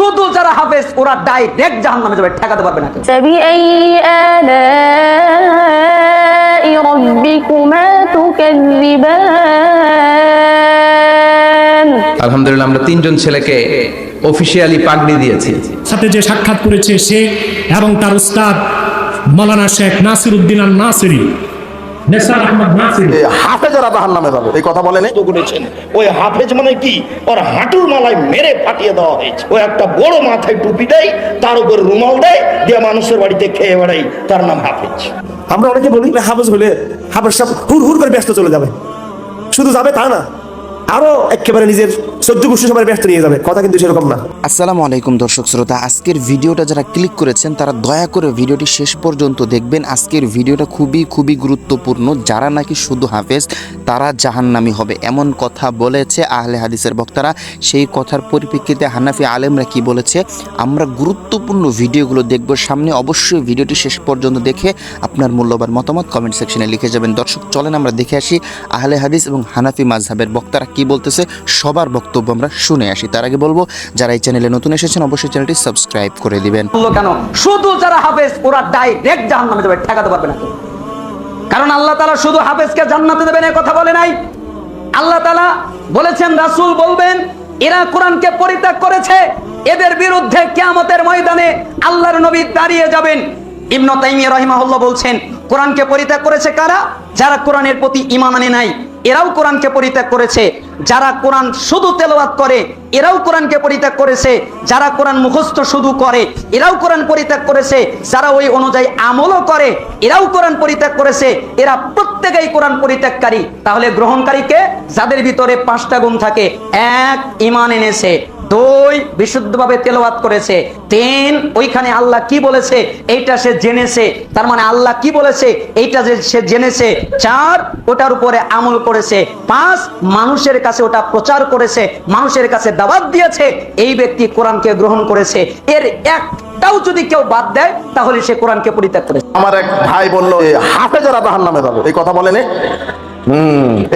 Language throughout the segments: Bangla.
শুধু যারা হাফেজ ওরা ডাইরেক্ট জাহান নামে যাবে ঠেকাতে পারবে না আলহামদুলিল্লাহ আমরা তিনজন ছেলেকে অফিসিয়ালি পাগড়ি দিয়েছি। সাথে যে সাক্ষাৎ করেছে সে এবং তার উস্তাদ মৌলানা শেখ নাসির উদ্দিন আল নাসিরি হাফেজরা জাহান নামে যাবে এই কথা বলেনি তো করেছেন ওই হাফেজ মানে কি? ওর হাঁটুর মালায় মেরে ফাটিয়ে দেওয়া হয়েছে। ও একটা বড় মাথায় টুপি দেয় তার উপর রুমাল দেয় দিয়ে মানুষের বাড়িতে খেয়ে বেড়াই তার নাম হাফেজ। আমরা অনেকে বলি না হাফেজ হলে হাফেজ সব হুর হুর করে ব্যস্ত চলে যাবে। শুধু যাবে তা না। আরও একেবারে নিজের সহ্য গোষ্ঠী সবাই ব্যস্ত নিয়ে যাবে। কথা কিন্তু সেরকম না। আসসালামু আলাইকুম দর্শক শ্রোতা, আজকের ভিডিওটা যারা ক্লিক করেছেন, তারা দয়া করে ভিডিওটি শেষ পর্যন্ত দেখবেন। আজকের ভিডিওটা খুবই খুবই গুরুত্বপূর্ণ। যারা নাকি শুধু হাফেজ, তারা জাহান্নামি হবে, এমন কথা বলেছে আহলে হাদিসের বক্তারা। সেই কথার পরিপ্রেক্ষিতে হানাফি আলেমরা কি বলেছে? আমরা গুরুত্বপূর্ণ ভিডিওগুলো দেখব সামনে। অবশ্যই ভিডিওটি শেষ পর্যন্ত দেখে আপনার মূল্যবান মতামত কমেন্ট সেকশনে লিখে যাবেন। দর্শক, চলেন আমরা দেখে আসি আহলে হাদিস এবং হানাফি মাঝহাবের বক্তারা বলতেছে, সবার বক্তব্য আমরা শুনে আসি। তার আগে বলব, যারা এই চ্যানেলে নতুন এসেছেন, অবশ্যই চ্যানেলটি সাবস্ক্রাইব করে দিবেন। কেন? শুধু যারা হাফেজ, ওরা ডাইরেক্ট জাহান্নামে যাবে, ঠেকাতে পারবে না কারণ আল্লাহ তালা শুধু হাফেজকে জান্নাতে দেবেন, এ কথা বলে নাই। আল্লাহ তালা বলেছেন, রাসূল বলবেন, এরা কোরআনকে পরিত্যাগ করেছে, এদের বিরুদ্ধে কিয়ামতের ময়দানে আল্লাহর নবী দাঁড়িয়ে যাবেন। ইবনে তাইমিয়া রাহিমাহুল্লাহ বলছেন, কোরআনকে পরিত্যাগ করেছে কারা? যারা কোরআনের প্রতি ঈমান আনে নাই। এরাও কোরআনকে পরিত্যাগ করেছে। যারা কোরআন শুধু তেলাওয়াত করে, এরাও কোরআনকে পরিত্যাগ করেছে। যারা কোরআন মুখস্থ শুধু করে, এরাও কোরআন পরিত্যাগ করেছে। যারা ওই অনুযায়ী আমলও করে, এরাও কোরআন পরিত্যাগ করেছে। এরা প্রত্যেকেই কোরআন পরিত্যাগকারী। তাহলে গ্রহণকারীকে যাদের ভিতরে পাঁচটা গুণ থাকে, এক ইমান এনেছে। দুই বিশুদ্ধভাবে তেলাওয়াত করেছে। তিন, ওইখানে আল্লাহ কি বলেছে? এইটা সে জেনেছে। তার মানে আল্লাহ কি বলেছে? এইটা যে সে জেনেছে। চার, ওটার উপরে আমল করেছে। পাঁচ, মানুষের কাছে ওটা প্রচার করেছে। মানুষের কাছে দাওয়াত দিয়েছে। এই ব্যক্তি কোরআনকে গ্রহণ করেছে। এর একটাও যদি কেউ বাদ দেয়, তাহলে সে কোরআনকে পরিত্যাগ করেছে। আমার এক ভাই বলল হাফেজরা নামে যাবে। এই কথা বলেনি?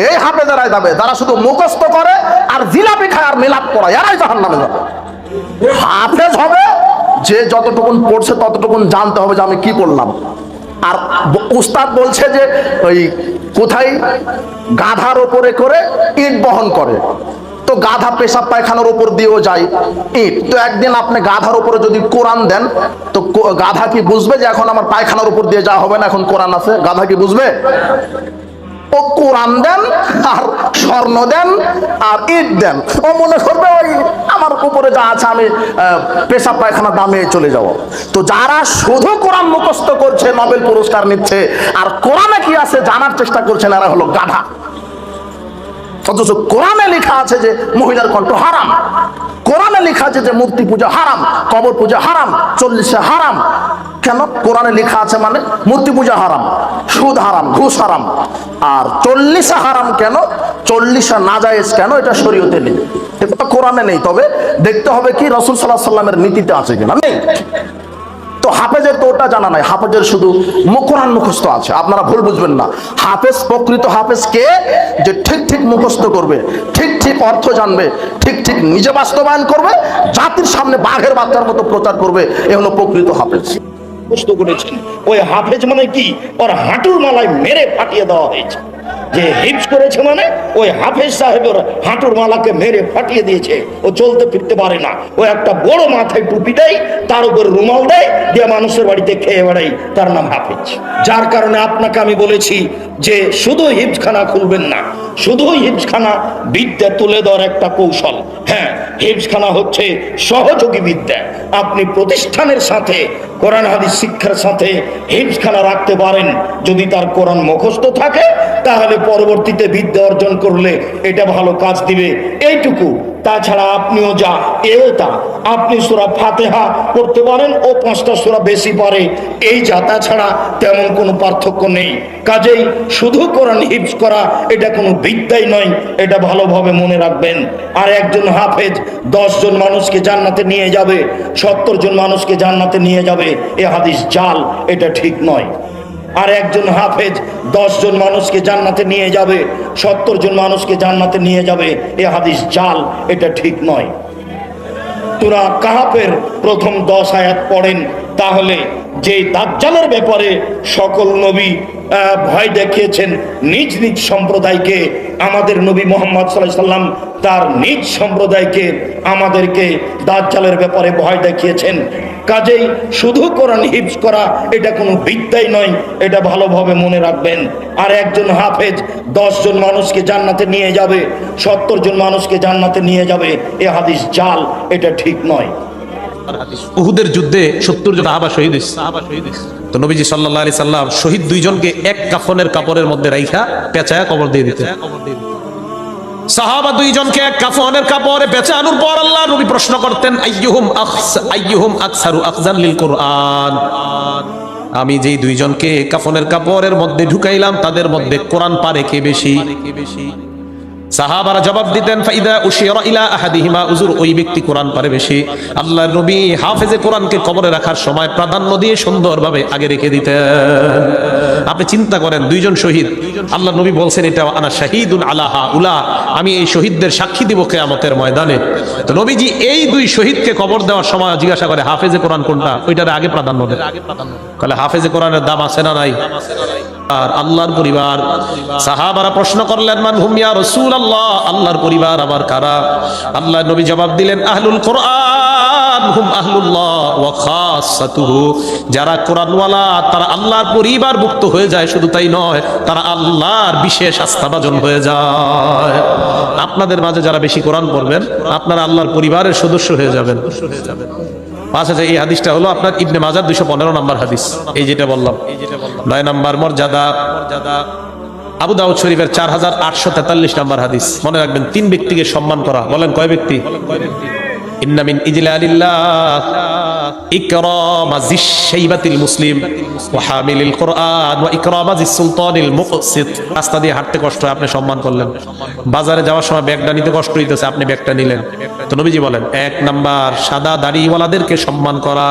এই হাফেজরাই যাবে, যারা শুধু মুখস্থ করে আর জিলাপি খায় আর মিলাপ করা, এরাই জাহান নামে যাবে। হাফেজ হবে, যে যতটুকুন পড়ছে ততটুকুন জানতে হবে যে আমি কি পড়লাম আর উস্তাদ বলছে যে ওই কোথায়? গাধার ওপরে করে ইট বহন করে। তো গাধা পেশাব পায়খানার উপর দিয়েও যায় ইট। তো একদিন আপনি গাধার উপরে যদি কোরআন দেন, তো গাধা কি বুঝবে যে এখন আমার পায়খানার উপর দিয়ে যাওয়া হবে না, এখন কোরআন আছে? গাধা কি বুঝবে? ও কোরআন দেন, আর স্বর্ণ দেন, আর ইট দেন। ও মনে করবে ওই আমার উপরে যা আছে আমি পেশা পায়খানা দামে চলে যাব। তো যারা শুধু কোরআন মুখস্থ করছে, নোবেল পুরস্কার নিচ্ছে, আর কোরআনে কি আছে জানার চেষ্টা করছেন, এরা হলো গাধা। অথচ কোরআনে লেখা আছে যে মহিলার কণ্ঠ হারাম। কোরআনে লেখা আছে যে মূর্তি পূজা হারাম, কবর পূজা হারাম, চল্লিশে হারাম। কেন? কোরআনে লেখা আছে মানে মূর্তি পূজা হারাম, সুদ হারাম, ঘুষ হারাম। আর চল্লিশে হারাম কেন? চল্লিশে নাজায়েজ কেন? এটা শরীয়তে নেই। এটা কোরআনে নেই, তবে দেখতে হবে কি রসুল সাল্লাহ সাল্লামের নীতিতে আছে কিনা। নেই। তো হাফেজের তো ওটা জানা নাই, হাফেজের শুধু মু- কোরআন মুখস্থ আছে, আপনারা ভুল বুঝবেন না। হাফেজ, প্রকৃত হাফেজ কে? যে ঠিক ঠিক মুখস্থ করবে, ঠিক ঠিক অর্থ জানবে, ঠিক ঠিক নিজে বাস্তবায়ন করবে, জাতির সামনে বাঘের বাচ্চার মতো প্রচার করবে, এ হলো প্রকৃত হাফেজ। প্রশ্ন করেছেন। ওই হাফেজ মানে কি? ওর হাঁটুর মালায় মেরে ফাটিয়ে দেওয়া হয়েছে। যে হিপস করেছে মানে ওই হাফেজ সাহেবের হাঁটুর মালাকে মেরে ফাটিয়ে দিয়েছে। ও চলতে ফিরতে পারে না। ও একটা বড় মাথায় টুপি দেয়, তার উপর রুমাল দেয়, দিয়ে মানুষের বাড়িতে খেয়ে বেড়াই তার নাম হাফেজ। যার কারণে আপনাকে আমি বলেছি যে শুধু হিপসখানা খুলবেন না, শুধু হিপসখানা বিদ্যা তুলে দেওয়ার একটা কৌশল। হ্যাঁ হিপসখানা হচ্ছে সহযোগী বিদ্যা। আপনি প্রতিষ্ঠানের সাথে, কোরআন হাদিস শিক্ষার সাথে হিপসখানা রাখতে পারেন। যদি তার কোরআন মুখস্থ থাকে, তাহলে পরবর্তীতে বিদ্যা অর্জন করলে এটা ভালো কাজ দিবে। এইটুকু তাছাড়া আপনিও যা, এও তা। আপনি সুরা ফাতেহা করতে পারেন ও পাঁচটা সুরা বেশি পারে এই যা, তাছাড়া তেমন কোনো পার্থক্য নেই। কাজেই শুধু কোরআন হিপস করা, এটা কোনো বিদ্যাই নয়, এটা ভালোভাবে মনে রাখবেন। আর একজন হাফেজ জন মানুষকে জান্নাতে নিয়ে যাবে সত্তর জন মানুষকে জান্নাতে নিয়ে যাবে, এ হাদিস জাল, এটা ঠিক নয়। আর একজন হাফেজ জন মানুষকে জান্নাতে নিয়ে যাবে সত্তর জন মানুষকে জান্নাতে নিয়ে যাবে, এ হাদিস জাল, এটা ঠিক নয়। তোরা কাহাপের প্রথম দশ আয়াত পড়েন, তাহলে যে দাজ্জালের ব্যাপারে সকল নবী ভয় দেখিয়েছেন নিজ নিজ সম্প্রদায়কে, আমাদের নবী মোহাম্মদ সাল্লাম তার নিজ সম্প্রদায়কে আমাদেরকে দাজ্জালের ব্যাপারে ভয় দেখিয়েছেন। কাজেই শুধু কোরআন হিফজ করা, এটা কোনো বিদ্যাই নয়, এটা ভালোভাবে মনে রাখবেন। আর একজন হাফেজ জন মানুষকে জান্নাতে নিয়ে যাবে সত্তর জন মানুষকে জান্নাতে নিয়ে যাবে, এ হাদিস জাল, এটা ঠিক নয়। উহুদের যুদ্ধে সত্তর জন সাহাবা শহীদ হয়েছে। তো নবীজি সাল্লাহ আলি সাল্লাম শহীদ দুইজনকে এক কাফনের কাপড়ের মধ্যে রাইখা পেঁচায়া কবর দিয়ে দিতে সাহাবা দুইজনকে এক কাফনের কাপড়ে পেঁচানোর পর আল্লাহ নবী প্রশ্ন করতেন আইয়ুহুম আখস- আইয়ুহুম আকসারু আখজান লিল কোরআন? আমি যেই দুইজনকে কাফনের কাপড়ের মধ্যে ঢুকাইলাম তাদের মধ্যে কোরআন পারে কে বেশি? সাহাবারা জবাব দিতেন, ফাইদা উশিরা ইলা আহাদিহিমা। উজুর ওই ব্যক্তি কোরআন পারে বেশি। আল্লাহর নবী হাফেজে কোরআনকে কবরে রাখার সময় প্রাধান্য দিয়ে সুন্দরভাবে আগে রেখে দিতেন। আপনি চিন্তা করেন, দুইজন শহীদ আল্লাহ নবী বলছেন, এটা আনা শাহিদুন আলাহা উলা আমি এই শহীদদের সাক্ষী দিব কেয়ামতের ময়দানে। তো নবীজি এই দুই শহীদকে কবর দেওয়ার সময় জিজ্ঞাসা করে, হাফেজে কোরআন কোনটা? ওইটার আগে প্রাধান্য দেন। কলে হাফেজে কোরআনের দাম আছে না নাই? আর আল্লাহর পরিবার। সাহাবারা প্রশ্ন করলেন, মান হুম ইয়া রাসূলুল্লাহ? আল্লাহর পরিবার আবার কারা? আল্লাহ নবী জবাব দিলেন, আহলুল কোরআন হুম আহলুল্লাহ ওয়া খাসাতুহু। যারা কোরআনওয়ালা, তারা আল্লাহর পরিবার মুক্ত হয়ে যায়, শুধু তাই নয়, তারা আল্লাহর বিশেষ আস্থাভাজন হয়ে যায়। আপনাদের মাঝে যারা বেশি কোরআন পড়বেন, আপনারা আল্লাহর পরিবারের সদস্য হয়ে যাবেন। পাঁচ হাজার, এই হাদিসটা হলো আপনার ইবনে মাজার দুশো পনেরো নম্বর হাদিস। এই যেটা বললাম। নয় নম্বর মর্যাদা। আবু দাউদ শরীফের চার হাজার আটশো তেতাল্লিশ নম্বর হাদিস। মনে রাখবেন, তিন ব্যক্তিকে সম্মান করা। বলেন, কয় ব্যক্তি? রাস্তা দিয়ে হাঁটতে কষ্ট আপনি সম্মান করলেন। বাজারে যাওয়ার সময় ব্যাগটা নিতে কষ্ট হইতেছে, আপনি ব্যাগটা নিলেন। বলেন, এক নাম্বার সাদা দাড়িওয়ালাদেরকে সম্মান করা।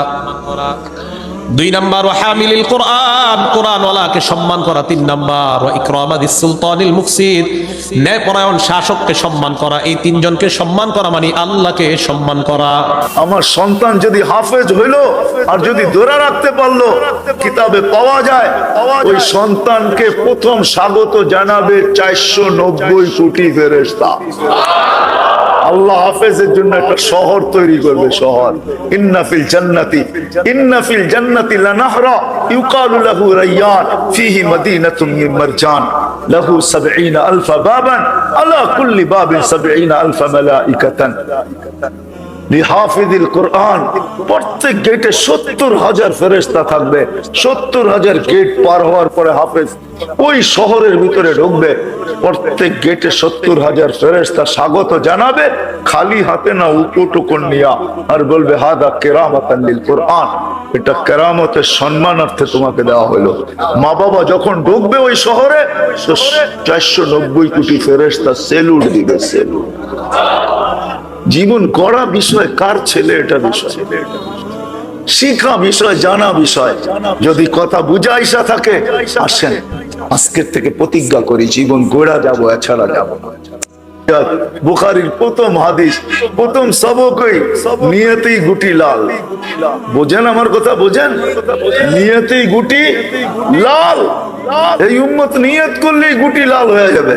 দুই নাম্বার হামিলিল কোরআন। কোরআনওয়ালাকে সম্মান করা তিন নাম্বার ওয়া ইকরামাদিস সুলতানিল মুকসিদ ন্যায়পরায়ণ শাসককে সম্মান করা, এই তিনজনকে সম্মান করা মানে আল্লাহকে সম্মান করা। আমার সন্তান যদি হাফেজ হইল, আর যদি ধরে রাখতে পারল, কিতাবে পাওয়া যায়, ওই সন্তানকে প্রথম স্বাগত জানাবে চারশো নব্বই কোটি ফেরেস্তা আল্লাহ হাফেজের জন্য একটা শহর তৈরি করবে শহর। ইন্নাফিল জান্নাতি ইন্নাফিল জান্নাতি। লানাহরা ইউকালু লাহু রায়্যান ফিহি মাদিনাতুম মিন মারজান। লাহু 70 আলফ বাবান আলা কুল্লি বাবিন 70 আলফ মালাইকাতান। স্বাগত জানাবে। খালি হাতে না উপটুকুন নিয়া আর বলবে, হাদা কেরামতাল্লিল কোরআন। এটা কেরামতের সম্মানার্থে তোমাকে দেওয়া হলো। মা বাবা যখন ঢুকবে ওই শহরে চারশো নব্বই কোটি ফেরেস্তা সেলুট দিবে, সেলুট। জীবন গড়া বিষয়, কার ছেলে এটা বিষয়? শিখা বিষয়, জানা বিষয়। যদি কথা বুঝা ইসা থাকে, আসেন, আজকের থেকে প্রতিজ্ঞা করি, জীবন গোড়া যাব, এছাড়া যাব। বুখারির প্রথম হাদিস, প্রথম সবকই নিয়তেই গুটি লাল। বোঝেন আমার কথা, বোঝেন? নিয়তেই গুটি লাল। এই উম্মত নিয়ত করলেই গুটি লাল হয়ে যাবে।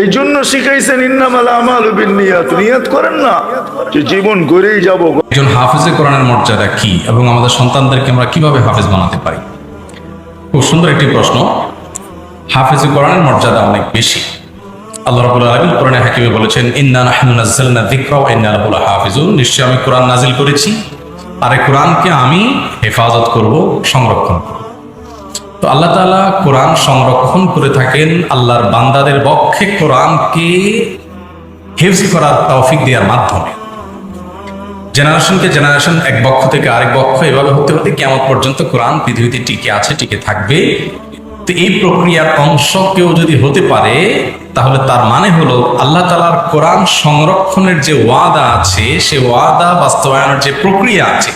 এই জন্য শিখাইছেন, ইন্নামাল আমাল নিয়ত নিয়ত করেন না, যে জীবন গড়েই যাব। একজন হাফেজে কোরআনের মর্যাদা কি এবং আমাদের সন্তানদেরকে আমরা কীভাবে হাফেজ বানাতে পারি? খুব সুন্দর একটি প্রশ্ন। হাফেজে কোরআনের মর্যাদা অনেক বেশি। আল্লাহ রাব্বুল আলামিন কোরআনে হাকিমে বলেছেন, ইন্না নাহনু নাযালনা যিকরা ওয়া ইন্না লাহু লাহাফিজুন। নিশ্চয়ই আমি কোরআন নাজিল করেছি। আর এই কোরআনকে আমি হেফাজত করব, সংরক্ষণ করব। তো আল্লাহ তালা কোরআন সংরক্ষণ করে থাকেন আল্লাহর বান্দাদের পক্ষে কোরআনকে হেফজ করার তৌফিক দেওয়ার মাধ্যমে। জেনারেশনকে জেনারেশন এক পক্ষ থেকে আরেক পক্ষ, এভাবে হতে হতে কেমন পর্যন্ত কোরআন পৃথিবীতে টিকে আছে, টিকে থাকবে? তো এই প্রক্রিয়ার অংশ কেউ যদি হতে পারে, তাহলে তার মানে হলো আল্লাহ তালার কোরআন সংরক্ষণের যে ওয়াদা আছে, সে ওয়াদা বাস্তবায়নের যে প্রক্রিয়া আছে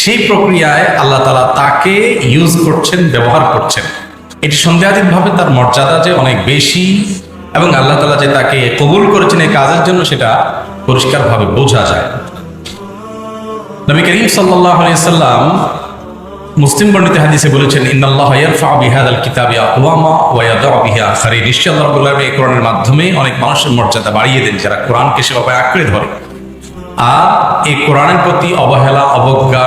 সেই প্রক্রিয়ায় আল্লাহ তালা তাকে ইউজ করছেন, ব্যবহার করছেন। এটি সন্দেহাতীতভাবে তার মর্যাদা যে অনেক বেশি এবং আল্লাহ তালা যে তাকে কবুল করেছেন এই কাজের জন্য সেটা পরিষ্কারভাবে বোঝা যায়। নবী করিম সাল্লাম মুসলিম বর্ণিত হাদিসে বলেছেন আল্লাহ এই কোরআনের মাধ্যমে অনেক মানুষের মর্যাদা বাড়িয়ে দেন যারা কোরআনকে সেভাবে আঁকড়ে ধরে। আর এই কোরআনের প্রতি অবহেলা, অবজ্ঞা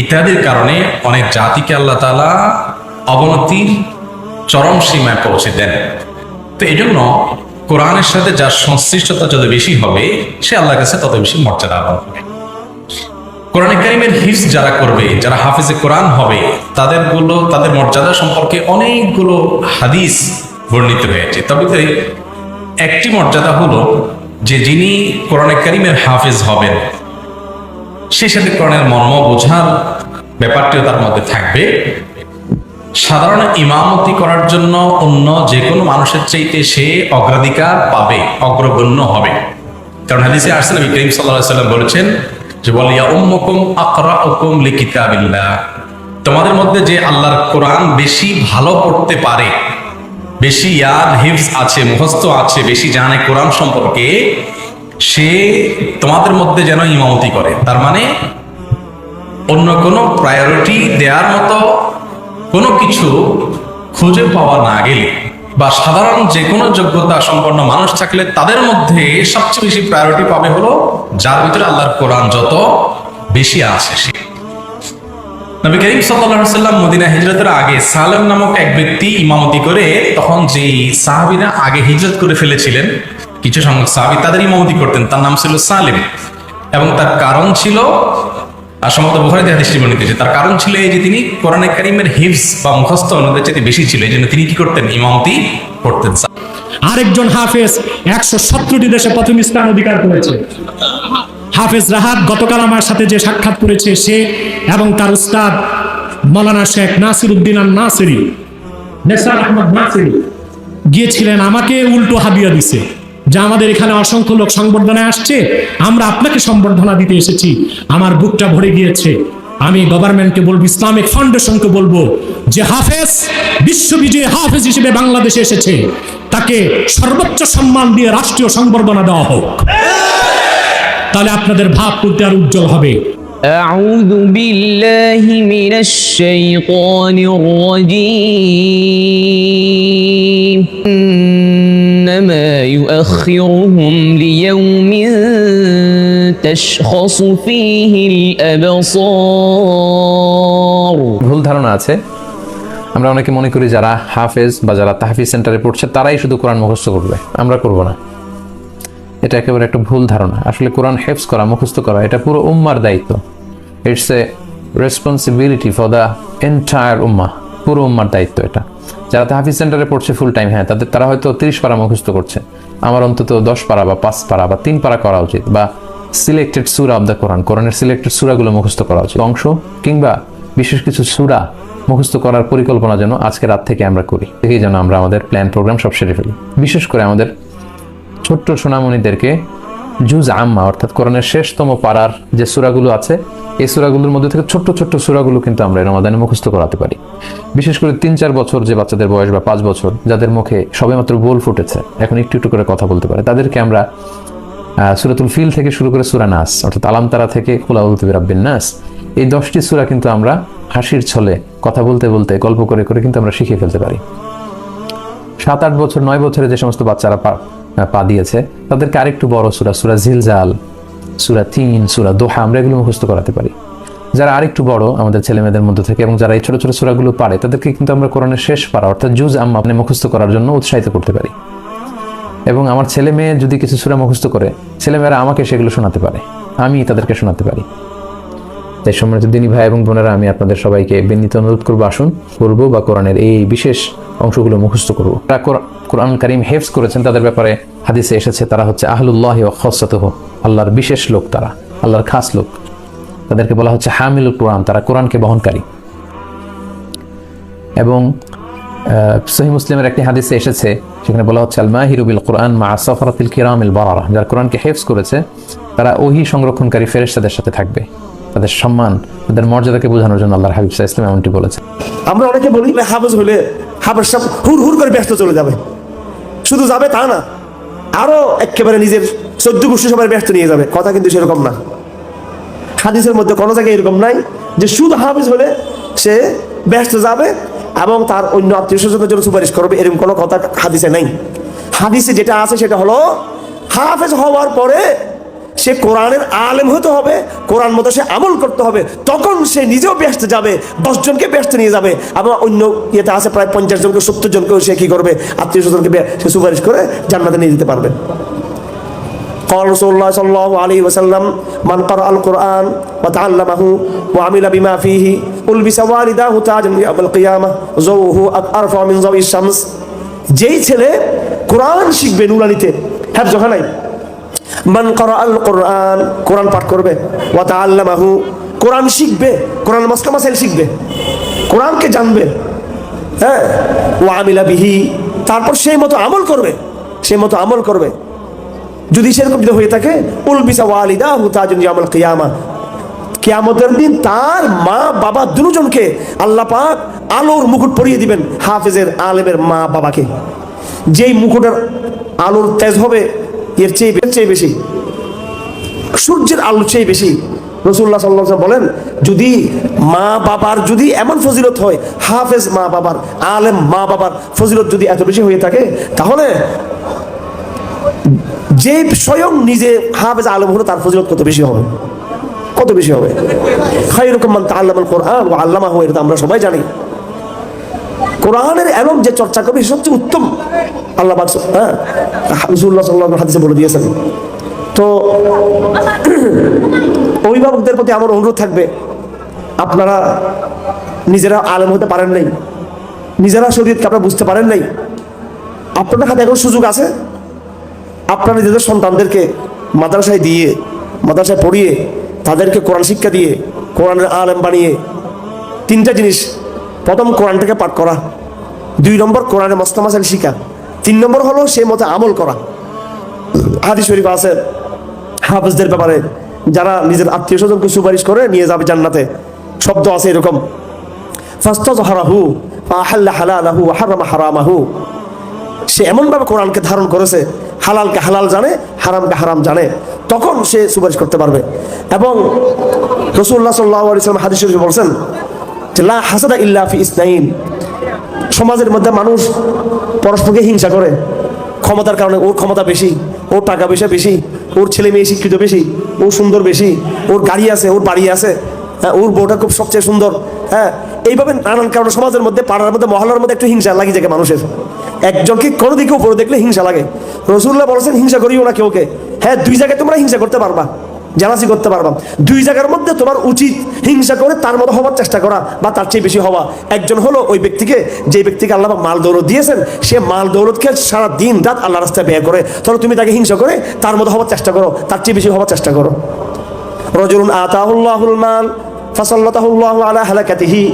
ইত্যাদির কারণে অনেক জাতিকে আল্লাহ তাআলা অবনতির চরম সীমায় পৌঁছে দেন। তো এই জন্য কোরআনের সাথে যার সংশ্লিষ্টতা যত বেশি হবে, সে আল্লাহর কাছে তত বেশি মর্যাদা হবে কোরআন কারিমের হিফজ যারা করবে, যারা হাফিজে কোরআন হবে তাদেরগুলো তাদের মর্যাদা সম্পর্কে অনেকগুলো হাদিস বর্ণিত হয়েছে। তবে একটি মর্যাদা হলো যে যিনি কোরআন কারিমের হাফেজ হবেন, সেই সাথে কোরআনের মর্ম বোঝার ব্যাপারটিও তার মধ্যে থাকবে। সাধারণ ইমামতি করার জন্য অন্য যে কোনো মানুষের চাইতে সে অগ্রাধিকার পাবে, অগ্রগণ্য হবে। কারণ হাদিসে আসছে, নবী করিম আলাইহি সাল্লাম বলেছেন যে বলিয়া উম্মুকুম আকরাউকুম লিকিতাবিল্লাহ। তোমাদের মধ্যে যে আল্লাহর কোরআন বেশি ভালো পড়তে পারে বেশি ইয়াদ, হিফজ আছে, মুখস্থ আছে, বেশি জানে কোরআন সম্পর্কে, সে তোমাদের মধ্যে যেন ইমামতি করে। তার মানে অন্য কোনো প্রায়োরিটি দেওয়ার মতো কোনো কিছু খুঁজে পাওয়া না গেলে বা সাধারণ যে কোনো যোগ্যতা সম্পন্ন মানুষ থাকলে তাদের মধ্যে সবচেয়ে বেশি প্রায়োরিটি পাবে হলো, যার ভিতরে আল্লাহর কোরআন যত বেশি আছে সে। নবী করিম সাল্লাল্লাহু সাল্লাম মদিনা হিজরতের আগে সালেম নামক এক ব্যক্তি ইমামতি করে তখন যে সাহাবীরা আগে হিজরত করে ফেলেছিলেন, কিছু সংখ্যক সাহাবী তাদের ইমামতি করতেন। তার নাম ছিল সালেম এবং তার কারণ ছিল সম্ভবত বুখারীতে হাদিসটি বর্ণিত। তার কারণ ছিল এই যে তিনি কোরআনে কারিমের হিফজ বা মুখস্থ অন্যদের চাইতে বেশি ছিল এই জন্য তিনি কি করতেন? ইমামতি করতেন। আরেকজন হাফেজ একশো সতেরোটি দেশে প্রথম স্থান অধিকার করেছে। হাফেজ রাহাত গতকাল আমার সাথে যে সাক্ষাৎ করেছে সে এবং তার উস্তাদ মৌলানা শেখ নাসির উদ্দিন আর নাসিরি নেসার আহমদ নাসিরি গিয়েছিলেন, আমাকে উল্টো হাবিয়া দিছে যে আমাদের এখানে অসংখ্য লোক সংবর্ধনায় আসছে, আমরা আপনাকে সম্বর্ধনা দিতে এসেছি। আমার বুকটা ভরে গিয়েছে। আমি গভর্নমেন্টকে বলব, ইসলামিক ফাউন্ডেশনকে বলব যে হাফেজ, বিশ্ববিজয়ী হাফেজ হিসেবে বাংলাদেশে এসেছে। তাকে সর্বোচ্চ সম্মান দিয়ে রাষ্ট্রীয় সংবর্ধনা দেওয়া হোক। তাহলে আপনাদের ভাব করতে আর উজ্জ্বল হবে أعوذ بالله من الشيطان الرجيم إنما يؤخرهم ليوم تشخص فيه الأبصار ভুল ধারণা আছে আমরা অনেকে মনে করি যারা হাফেজ বা যারা তাহফিজ সেন্টারে পড়ছে তারাই শুধু কোরআন মুখস্থ করবে আমরা করব না এটা একেবারে একটা ভুল ধারণা। আসলে কোরআন হেফজ করা, মুখস্থ করা, এটা পুরো উম্মার দায়িত্ব। It's a responsibility for the entire উম্মা পুরো উম্মার দায়িত্ব এটা। যারা তাহাফিজ সেন্টারে পড়ছে ফুল টাইম হ্যাঁ তাদের, তারা হয়তো তিরিশ পারা মুখস্থ করছে। আমার অন্তত দশ পারা বা পাঁচ পারা বা তিন পারা করা উচিত বা সিলেক্টেড সুরা অব দ্য কোরআন কোরআনের সিলেক্টেড সুরাগুলো মুখস্থ করা উচিত। অংশ কিংবা বিশেষ কিছু সুরা মুখস্থ করার পরিকল্পনা যেন আজকে রাত থেকে আমরা করি। দেখেই যেন আমরা আমাদের প্ল্যান প্রোগ্রাম সব সেরে ফেলি। বিশেষ করে আমাদের ছোট্ট সোনামণিদেরকে জুজ আম্মা, অর্থাৎ কোরআনের শেষতম পাড়ার যে সূরাগুলো আছে, এই সূরাগুলোর মধ্যে থেকে ছোট্ট ছোট্ট সূরাগুলো কিন্তু আমরা রমাদানে মুখস্থ করাতে পারি। বিশেষ করে তিন চার বছর যে বাচ্চাদের বয়স বা পাঁচ বছর, যাদের মুখে সবেমাত্র গোল ফুটেছে, এখন একটু একটু করে কথা বলতে পারে। তাদেরকে আমরা সূরাতুল ফিল থেকে শুরু করে সূরা নাস, অর্থাৎ আলাম তারা থেকে খোলা বলতে রাব্বিন নাস, এই দশটি সূরা কিন্তু আমরা হাসির ছলে কথা বলতে বলতে, গল্প করে করে কিন্তু আমরা শিখে ফেলতে পারি। সাত আট বছর, নয় বছরে যে সমস্ত বাচ্চারা পা দিয়েছে। তাদেরকে আরেকটু বড় সুরা সুরা ঝিলজাল সুরা তিন, সুরা দোহা, আমরা এগুলো মুখস্থ করাতে পারি। যারা আরেকটু বড় আমাদের ছেলে মেয়েদের মধ্যে থেকে এবং যারা এই ছোট ছোট সুরাগুলো পারে, তাদেরকে কিন্তু আমরা কোরআনের শেষ পারা, অর্থাৎ জুজ আম্মা আপনি মুখস্থ করার জন্য উৎসাহিত করতে পারি। এবং আমার ছেলে মেয়ে যদি কিছু সুরা মুখস্থ করে, ছেলেমেয়েরা আমাকে সেগুলো শোনাতে পারে। আমি তাদেরকে শোনাতে পারি। তাই সম্মানিত দিনী ভাই এবং বোনেরা, আমি আপনাদের সবাইকে বিনীত অনুরোধ করব, আসুন করব বা কোরআনের এই বিশেষ অংশগুলো মুখস্থ করব। কোরআন করিম হেফজ করেছেন, তাদের ব্যাপারে হাদিসে এসেছে, তারা হচ্ছে আহলুল্লাহ ও খসতহ আল্লাহর বিশেষ লোক তারা, আল্লাহর খাস লোক। তাদেরকে বলা হচ্ছে হামিলুল কোরআন, তারা কোরআনকে বহনকারী। এবং সহি মুসলিমের একটি হাদিসে এসেছে, সেখানে বলা হচ্ছে আল মাহিরুবিল কোরআন মা সফরাতিল কিরামিল বারারা, যারা কোরআনকে হেফজ করেছে, তারা ওহি সংরক্ষণকারী ফেরেশতাদের সাথে থাকবে। তাদের সম্মান, তাদের মর্যাদাকে বোঝানোর জন্য আল্লাহর হাবিব সাহা ইসলাম এমনটি বলেছে আমরা অনেকে বলি না হাফেজ হলে হাফেজ সাহেব হুর হুর করে ব্যস্ত চলে যাবে। শুধু যাবে তা না, আরও একেবারে নিজের চোদ্দ গোষ্ঠী সবার ব্যস্ত নিয়ে যাবে। কথা কিন্তু সেরকম না। হাদিসের মধ্যে কোনো জায়গায় এরকম নাই যে শুধু হাফিজ হলে সে ব্যস্ত যাবে এবং তার অন্য আত্মীয় স্বজনের জন্য সুপারিশ করবে, এরকম কোনো কথা হাদিসে নাই। হাদিসে যেটা আছে সেটা হলো, হাফেজ হওয়ার পরে সে কোরআনের আলেম হতে হবে কোরআন মতো সে আমল করতে হবে তখন সে নিজেও ব্যস্ত যাবে দশজনকে ব্যস্ত নিয়ে যাবে এবং অন্য ইয়েতে আছে প্রায় পঞ্চাশ জনকে সত্তর জনকেও সে কি করবে আত্মীয় স্বজনকে বে- সে সুপারিশ করে জান্নাতে নিয়ে যেতে পারবে قال رسول الله صلى الله عليه وسلم من قرأ القرآن وتعلمه وعمل بما فيه ألبس والداه تاجا يوم القيامة زوه أرفع من ضوء الشمس যেই ছেলে কোরআন শিখবে নুরানিতে হ্যাঁ যখন নাই মান করা আল কোরআন কোরআন পাঠ করবে। ওয়া তাআল্লামাহু, কোরআন শিখবে, কোরআন মসলা মাসাইল শিখবে। কোরআনকে জানবে। হ্যাঁ? ওয়া আমিলা বিহি, তারপর সেই মতো আমল করবে। সেই মতো আমল করবে। যদি সেরকম যদি হয়ে থাকে, উলবিসা ওয়ালিদা হুতাজুন ইয়ামাল কিয়ামা। কিয়ামতের দিন তার মা, বাবা দুজনকে আল্লাহ পাক আলোর মুকুট পরিয়ে দিবেন হাফেজের আলেমের মা, বাবাকে। যেই মুকুটের আলোর তেজ হবে এর চেয়ে চেয়ে বেশি। সূর্যের আলোর চেয়ে বেশি। রসুল্লাহ সাল্লাহ বলেন, যদি মা বাবার যদি এমন ফজিলত হয়, হাফেজ মা বাবার, আলেম মা বাবার ফজিলত যদি এত বেশি হয়ে থাকে, তাহলে যে স্বয়ং নিজে হাফেজ আলম হলো তার ফজিলত কত বেশি হবে? কত বেশি হবে? খাইরুকুম মান তাআল্লামাল কোরআন ওয়া আল্লামাহু, এটা আমরা সবাই জানি। কোরআনের এলম যে চর্চা করবে সবচেয়ে উত্তম। আল্লাহ হ্যাঁ সাল্লাল্লাহু আলাইহি হাদিসে বলে দিয়েছেন। তো অভিভাবকদের প্রতি আমার অনুরোধ থাকবে, আপনারা নিজেরা আলেম হতে পারেন নাই, নিজেরা শরীয়তকে আপনারা বুঝতে পারেন নাই, আপনাদের হাতে এখন সুযোগ আছে, আপনারা নিজেদের সন্তানদেরকে মাদ্রাসায় দিয়ে, মাদ্রাসায় পড়িয়ে, তাদেরকে কোরআন শিক্ষা দিয়ে, কোরআনের আলেম বানিয়ে, তিনটা জিনিস, প্রথম কোরআনটাকে পাঠ করা দুই নম্বর কোরআনে মস্তামাসাল শিখা তিন নম্বর হলো সেই মতো আমল করা। হাদিস শরীফ আছে হাফেজদের ব্যাপারে। যারা নিজের আত্মীয় স্বজনকে সুপারিশ করে নিয়ে যাবে জান্নাতে, শব্দ আছে এরকম। হারামাহু। সে এমনভাবে কোরআনকে ধারণ করেছে, হালালকে হালাল জানে, হারামকে হারাম জানে। তখন সে সুপারিশ করতে পারবে। এবং রসুল্লাহ সাল্লাহ ইসলাম হাদিস বলছেন যে, লা হাসাদা ইল্লা ইসনাইন। সমাজের মধ্যে মানুষ পরস্পরকে হিংসা করে। ক্ষমতার কারণে ওর ক্ষমতা বেশি, ওর টাকা পয়সা বেশি, ওর ছেলে মেয়ে শিক্ষিত বেশি ও সুন্দর বেশি, ওর গাড়ি আছে, ওর বাড়ি আছে হ্যাঁ ওর বউটা খুব সবচেয়ে সুন্দর হ্যাঁ এইভাবে নানান কারণে সমাজের মধ্যে, পাড়ার মধ্যে, মহল্লার মধ্যে একটু হিংসা লাগি যায় মানুষের। একজনকে কোনো দিকে উপরে দেখলে হিংসা লাগে। রসুল্লাহ বলেছেন, হিংসা করিও না কেউকে। হ্যাঁ দুই জায়গায় তোমরা হিংসা করতে পারবা। জানাসি করতে পারবা। দুই জায়গার মধ্যে তোমার উচিত হিংসা করে তার মতো হওয়ার চেষ্টা করা বা তার চেয়ে বেশি হওয়া। একজন হলো ওই ব্যক্তিকে, যে ব্যক্তিকে আল্লাহ মাল দৌলত দিয়েছেন, সে মাল দৌলতকে সারা দিন রাত আল্লাহ রাস্তায় ব্যয় করে। তাহলে তুমি তাকে হিংসা করে তার মতো হওয়ার চেষ্টা করো, তার চেয়ে বেশি হওয়ার চেষ্টা করো। রজরুল আতাহুল্লাহুল মাল, ফাসাল্লাতাহুল্লাহু আলা হালাকাতিহি।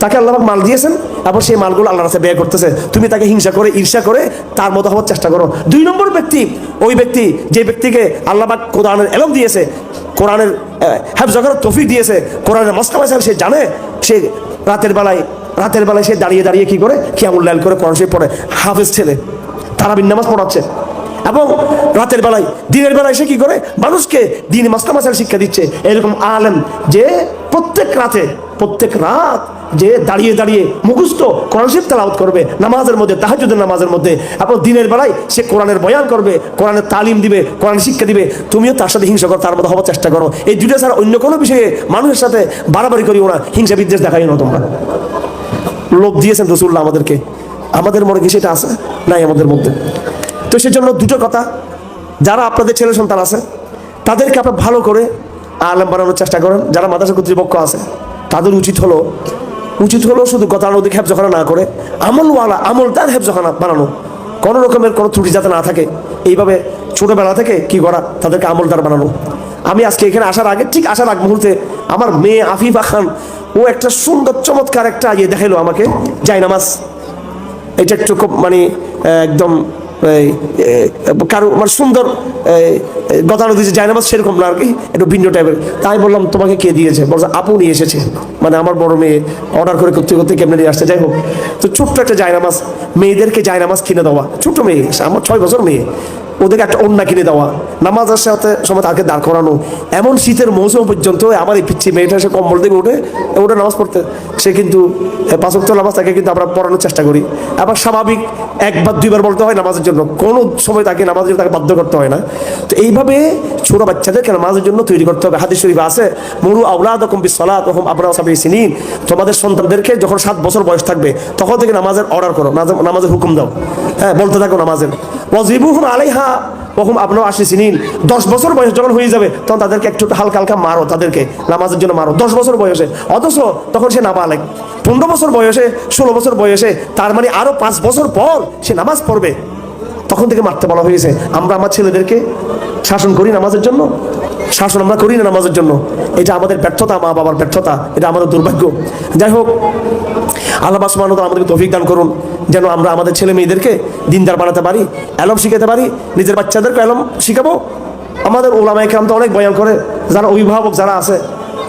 তাকে আল্লাহ মাল দিয়েছেন এবং সেই মালগুলো আল্লাহর কাছে ব্যয় করতেছে। তুমি তাকে হিংসা করে, ঈর্ষা করে তার মতো হওয়ার চেষ্টা করো। দুই নম্বর ব্যক্তি, ওই ব্যক্তি যে ব্যক্তিকে আল্লাহবাক কোরআনের এলম দিয়েছে, কোরআনের হ্যাফ জগরের তফিক দিয়েছে, কোরআনের সাহেব সে জানে, সে রাতের বেলায় রাতের বেলায় সে দাঁড়িয়ে দাঁড়িয়ে কি করে? কিয়ামুল্লাল করে কোরআন শরীফ পড়ে। হাফেজ ছেলে তারাবিন নামাজ পড়াচ্ছে। এবং রাতের বেলায়, দিনের বেলায় সে কি করে? মানুষকে দিন মাস্তা মাসাল শিক্ষা দিচ্ছে। এরকম আলেম যে প্রত্যেক রাতে, প্রত্যেক রাত যে দাঁড়িয়ে দাঁড়িয়ে মুখস্থ কোরআন শরীফ তেলাওয়াত করবে, নামাজের মধ্যে তাহাজুদের নামাজের মধ্যে, এবং দিনের বেলায় সে কোরআনের বয়ান করবে, কোরআনের তালিম দিবে কোরআন শিক্ষা দিবে, তুমিও তার সাথে হিংসা করো, তার মধ্যে হওয়ার চেষ্টা করো। এই দুটো ছাড়া অন্য কোনো বিষয়ে মানুষের সাথে বাড়াবাড়ি করিও না, হিংসা বিদ্বেষ দেখাই না তোমরা। লোভ দিয়েছেন রসুল্লাহ আমাদেরকে। আমাদের মনে কি সেটা আছে? নাই আমাদের মধ্যে। তো সেজন্য দুটো কথা, যারা আপনাদের ছেলে সন্তান আছে, তাদেরকে আপনার ভালো করে আলেম বানানোর চেষ্টা করেন। যারা মাদ্রাসা কর্তৃপক্ষ আছে, তাদের উচিত হলো উচিত হলো শুধু গতানুদিক হেফজখানা না করে, আমলওয়ালা, আমলদার হেফজখানা বানানো। কোনো রকমের কোনো ত্রুটি যাতে না থাকে, এইভাবে ছোটোবেলা থেকে কি করা, তাদেরকে আমলদার বানানো। আমি আজকে এখানে আসার আগে, ঠিক আসার আগ মুহূর্তে আমার মেয়ে আফিফা খান, ও একটা সুন্দর, চমৎকার একটা ইয়ে দেখাইলো আমাকে জায়নামাজ এটা একটু খুব মানে একদম কারও মানে সুন্দর গতানো যে জায়নামাজ সেরকম না আর কি, একটু ভিন্ন টাইপের তাই বললাম, তোমাকে কে দিয়েছে? বলছে, আপু নিয়ে এসেছে। মানে আমার বড় মেয়ে অর্ডার করে করতে করতে কেমনে নিয়ে আসছে, যাই হোক। তো ছোট্ট একটা জায়নামাজ, মেয়েদেরকে জায়নামাজ কিনে দেওয়া, ছোট্ট মেয়ে, আমার ছয় বছর মেয়ে। ওদেরকে একটা অন্যা কিনে দেওয়া। নামাজের সাথে সময় তাকে দাঁড় করানো। এমন শীতের মৌসুম পর্যন্ত আমার এই পিচ্ছি মেয়েটা সে কম্বল থেকে উঠে ওটা নামাজ পড়তে। সে কিন্তু পাঁচক্ত নামাজ তাকে কিন্তু আমরা পড়ানোর চেষ্টা করি। আবার স্বাভাবিক, একবার, দুইবার বলতে হয় নামাজের জন্য। কোনো সময় তাকে নামাজের জন্য তাকে বাধ্য করতে হয় না। তো এইভাবে ছোট বাচ্চাদেরকে নামাজের জন্য তৈরি করতে হবে। হাদিস শরীফ আছে, মরু আউলাদ কম্পি সলাত ওহম আপনার সাবি সিনিন। তোমাদের সন্তানদেরকে যখন সাত বছর বয়স থাকবে, তখন থেকে নামাজের অর্ডার করো। নামাজের হুকুম দাও। হ্যাঁ বলতে থাকো নামাজের। ওয়াজিবুহুম আলাইহা, ওহম আপনার আশি সিনিন দশ বছর বয়স যখন হয়ে যাবে, তখন তাদেরকে একটু হালকা হালকা মারো, তাদেরকে নামাজের জন্য মারো। দশ বছর বয়সে, অথচ তখন সে নাবালেক। পনেরো বছর বয়সে, ষোলো বছর বয়সে, তার মানে আরও পাঁচ বছর পর সে নামাজ পড়বে। তখন থেকে মারতে বলা হয়েছে, আমরা আমার ছেলেদেরকে শাসন করি নামাজের জন্য? শাসন আমরা করি না নামাজের জন্য? এটা আমাদের ব্যর্থতা মা বাবার ব্যর্থতা, এটা আমাদের দুর্ভাগ্য। যাই হোক আল্লাহ বাসমান আমাদেরকে তৌফিক দান করুন, যেন আমরা আমাদের ছেলে মেয়েদেরকে দিনদার বানাতে পারি, অ্যালম শিখাতে পারি, নিজের বাচ্চাদেরকে অ্যালম শিখাবো। আমাদের ওলামায় কেরাম তো অনেক বয়ান করে, যারা অভিভাবক যারা আছে,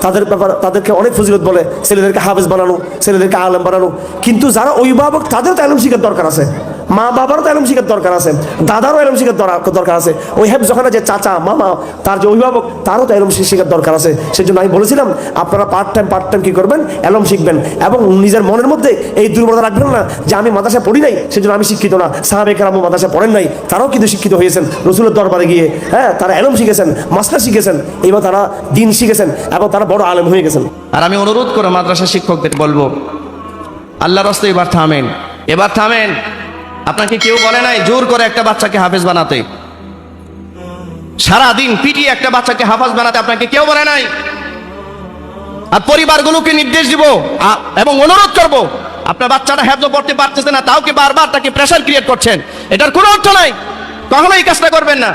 তাদের ব্যাপার তাদেরকে অনেক ফজিলত বলে, ছেলেদেরকে হাফেজ বানানো, ছেলেদেরকে আলম বানানো। কিন্তু যারা অভিভাবক তাদের তো অ্যালম শিখার দরকার আছে। মা বাবারও তো এলম শিখার দরকার আছে, দাদারও এলম শিখার দর- দরকার আছে। ওই হেফ যখন যে চাচা, মামা, তার যে অভিভাবক, তারও তো এলম শিখার দরকার আছে। সেই জন্য আমি বলেছিলাম, আপনারা পার্ট টাইম পার্ট টাইম কি করবেন? এলম শিখবেন। এবং নিজের মনের মধ্যে এই দুর্বলতা রাখবেন না যে আমি মাদ্রাসা পড়ি নাই সেই জন্য আমি শিক্ষিত না। সাহাবেকার আমি মাদ্রাসা পড়েন নাই, তারাও কিন্তু শিক্ষিত হয়েছেন। রসুলের দরবারে গিয়ে হ্যাঁ তারা এলম শিখেছেন, মাস্টার শিখেছেন, এবার তারা দিন শিখেছেন এবং তারা বড় আলেম হয়ে গেছেন। আর আমি অনুরোধ করে মাদ্রাসা শিক্ষকদের বলব আল্লাহ রস্তে এবার থামেন। এবার থামেন। আপনাকে কেউ বলে নাই, জোর করে একটা বাচ্চাকে হাফেজ বানাতে। সারা দিন পিটিয়ে একটা বাচ্চাকে হাফাজ বানাতে আপনাকে কেউ বলে নাই। আর পরিবারগুলোকে নির্দেশ দিব এবং অনুরোধ করব, আপনার বাচ্চাটা হ্যাবজ পড়তে পারতেছে না, তাও কি বারবার তাকে প্রেশার ক্রিয়েট করছেন? এটার কোনো অর্থ নাই। কখনো এই কাজটা করবেন না।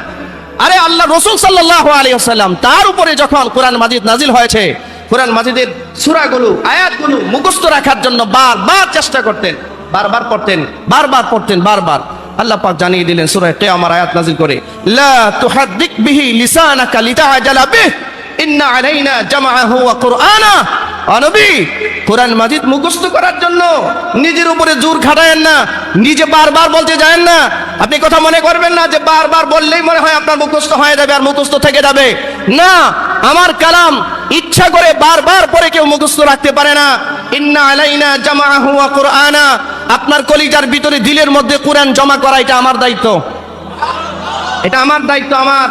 আরে আল্লাহ রসুল সাল্লাহ আলী আসাল্লাম তার উপরে যখন কোরআন মাজিদ নাজিল হয়েছে, কোরআন মাজিদের সুরাগুলো, আয়াতগুলো মুখস্থ রাখার জন্য বারবার চেষ্টা করতেন। বারবার পড়তেন বারবার পড়তেন, বারবার। আল্লাহ পাক জানিয়ে দিলেন সূরা কিয়ামার আয়াত নাজিল করে, লা তুহাদ্দিক বিহি লিসানাকা লিতাআজালা বিহি, ইন্না আলাইনা জামাআহু ওয়া কুরআনা। অনবী কোরআন মাজিদ মুখস্থ করার জন্য নিজের উপরে জোর খাটায়েন না, নিজে বারবার বলতে যায়েন না। আপনি কথা মনে করবেন না যে বারবার বললেই মনে হয় আপনার মুখস্থ হয়ে যাবে আর মুখস্থ থেকে যাবে। না, আমার কালাম ইচ্ছা করে বারবার পরে কেউ মুখস্থ রাখতে পারে না। ইন্না আলাইনা জামাআহু ওয়া কুরআনা। আপনার কলিজার ভিতরে দিলের মধ্যে কোরআন জমা করা এটা আমার দায়িত্ব। এটা আমার দায়িত্ব আমার।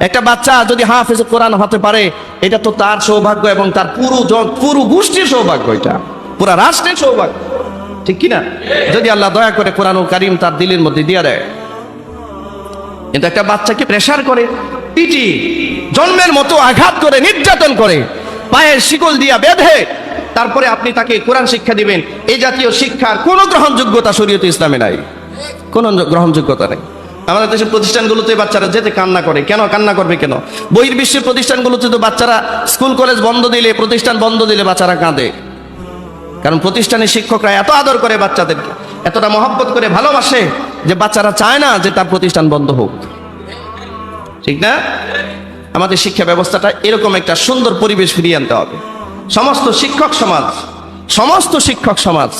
একটা বাচ্চা যদি হাফেজ কোরআন হতে পারে এটা তো তার সৌভাগ্য এবং তার পুরো পুরো গোষ্ঠীর সৌভাগ্য এটা। পুরা রাষ্ট্রের সৌভাগ্য। ঠিক কি না যদি আল্লাহ দয়া করে কোরআন কারিম তার দিলের মধ্যে দিয়ে দেয়। কিন্তু একটা বাচ্চাকে প্রেশার করে পিটি জন্মের মতো আঘাত করে নির্যাতন করে পায়ের শিকল দিয়া বেঁধে তারপরে আপনি তাকে কোরআন শিক্ষা দিবেন। এই জাতীয় শিক্ষার কোনো গ্রহণযোগ্যতা শরীয়ত ইসলামে নাই। কোনো গ্রহণযোগ্যতা নেই। আমাদের দেশের প্রতিষ্ঠানগুলোতে বাচ্চারা যেতে কান্না করে। কেন কান্না করবে কেন? বহির্বিশ্বের প্রতিষ্ঠানগুলোতে তো বাচ্চারা স্কুল, কলেজ বন্ধ দিলে, প্রতিষ্ঠান বন্ধ দিলে বাচ্চারা কাঁদে। কারণ প্রতিষ্ঠানের শিক্ষকরা এত আদর করে বাচ্চাদেরকে, এতটা মহব্বত করে ভালোবাসে যে বাচ্চারা চায় না যে তার প্রতিষ্ঠান বন্ধ হোক। ঠিক না? আমাদের শিক্ষা ব্যবস্থাটা এরকম একটা সুন্দর পরিবেশ ফিরিয়ে আনতে হবে। সমস্ত শিক্ষক সমাজ, সমস্ত শিক্ষক সমাজ,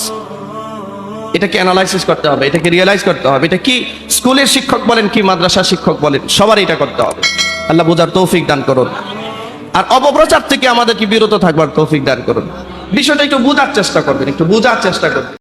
এটাকে অ্যানালাইসিস করতে হবে, এটাকে রিয়েলাইজ করতে হবে। এটা কি স্কুলের শিক্ষক বলেন, কি মাদ্রাসা শিক্ষক বলেন, সবার এটা করতে হবে। আল্লাহ বোঝার তৌফিক দান করুন। আর অপপ্রচার থেকে আমাদেরকে বিরত থাকবার তৌফিক দান করুন। বিষয়টা একটু বোঝার চেষ্টা করবেন, একটু বোঝার চেষ্টা করবেন।